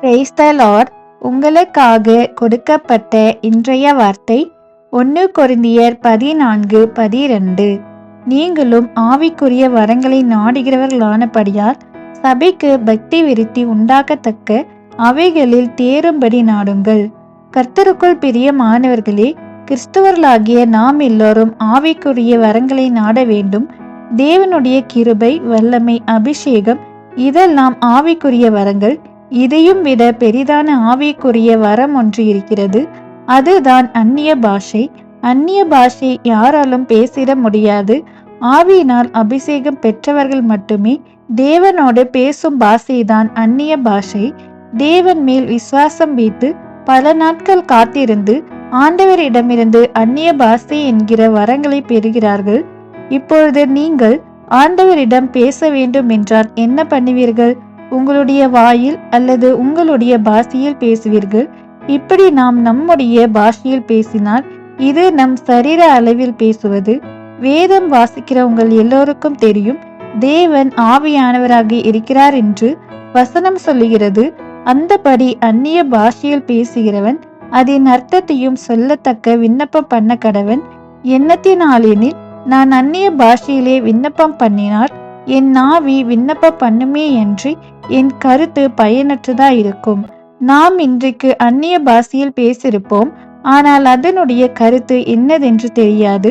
பிரைஸ்தலார் உங்களுக்காக கொடுக்கப்பட்ட இன்றைய வார்த்தை ஒன்று கொரிந்தியர் பதினான்கு பதிரெண்டு. நீங்களும் ஆவிக்குரிய வரங்களை நாடுகிறவர்களானபடியால் சபைக்கு பக்தி விருத்தி உண்டாக்கத்தக்க அவைகளில் தேரும்படி நாடுங்கள். கர்த்தருக்குள் பிரியமானவர்களே கிறிஸ்துவர்களாகிய நாம் எல்லோரும் ஆவிக்குரிய வரங்களை நாட வேண்டும். தேவனுடைய கிருபை வல்லமை அபிஷேகம் இதெல்லாம் ஆவிக்குரிய வரங்கள். இதையும் விட பெரிதான ஆவிக்குரிய வரம் ஒன்று இருக்கிறது. அதுதான் அந்நிய பாஷை. அந்நிய பாஷை யாராலும் பேசிட முடியாது. ஆவியினால் அபிஷேகம் பெற்றவர்கள் மட்டுமே தேவனோடு பேசும் பாஷைதான் அந்நிய பாஷை. தேவன் மேல் விசுவாசம் வைத்து பல நாட்கள் காத்திருந்து ஆண்டவரிடமிருந்து அந்நிய பாஷை என்கிற வரங்களை பெறுகிறார்கள். இப்பொழுது நீங்கள் ஆண்டவரிடம் பேச வேண்டும் என்றால் என்ன பண்ணுவீர்கள்? உங்களுடைய வாயில் அல்லது உங்களுடைய பாஷையில் பேசுவீர்கள்? இப்படி நாம் நம்முடைய பாஷையில் பேசினால் இது நம் சரீர அளவில் பேசுவது. வேதம் வாசிக்கிற உங்கள் எல்லோருக்கும் தெரியும் தேவன் ஆவியானவராக இருக்கிறார் என்று வசனம் சொல்லுகிறது. அந்தபடி அந்நிய பாஷையில் பேசுகிறவன் அதன் அர்த்தத்தையும் சொல்லத்தக்க விண்ணப்பம் பண்ண கடவன் எண்ணத்தினாலெனில் நான் அந்நிய பாஷையிலே விண்ணப்பம் பண்ணினால் என் நாவி விண்ணப்பம் பண்ணுமே என்று என் கருத்து பயனற்றதா இருக்கும். நாம் இன்றைக்கு அந்நிய பாஷையில் பேசியிருப்போம். ஆனால் அதனுடைய கருத்து என்னதென்று தெரியாது.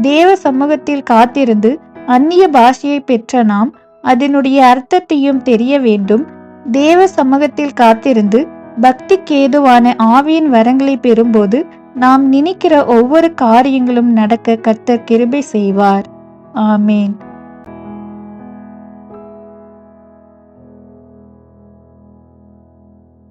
தேவ சமூகத்தில் காத்திருந்து அந்நிய பாஷையை பெற்ற நாம் அதனுடைய அர்த்தத்தையும் தெரிய வேண்டும். தேவ சமூகத்தில் காத்திருந்து பக்திக்கேதுவான ஆவியின் வரங்களை பெறும்போது நாம் நினைக்கிற ஒவ்வொரு காரியங்களும் நடக்க கர்த்தர் கிருபை செய்வார். ஆமேன்.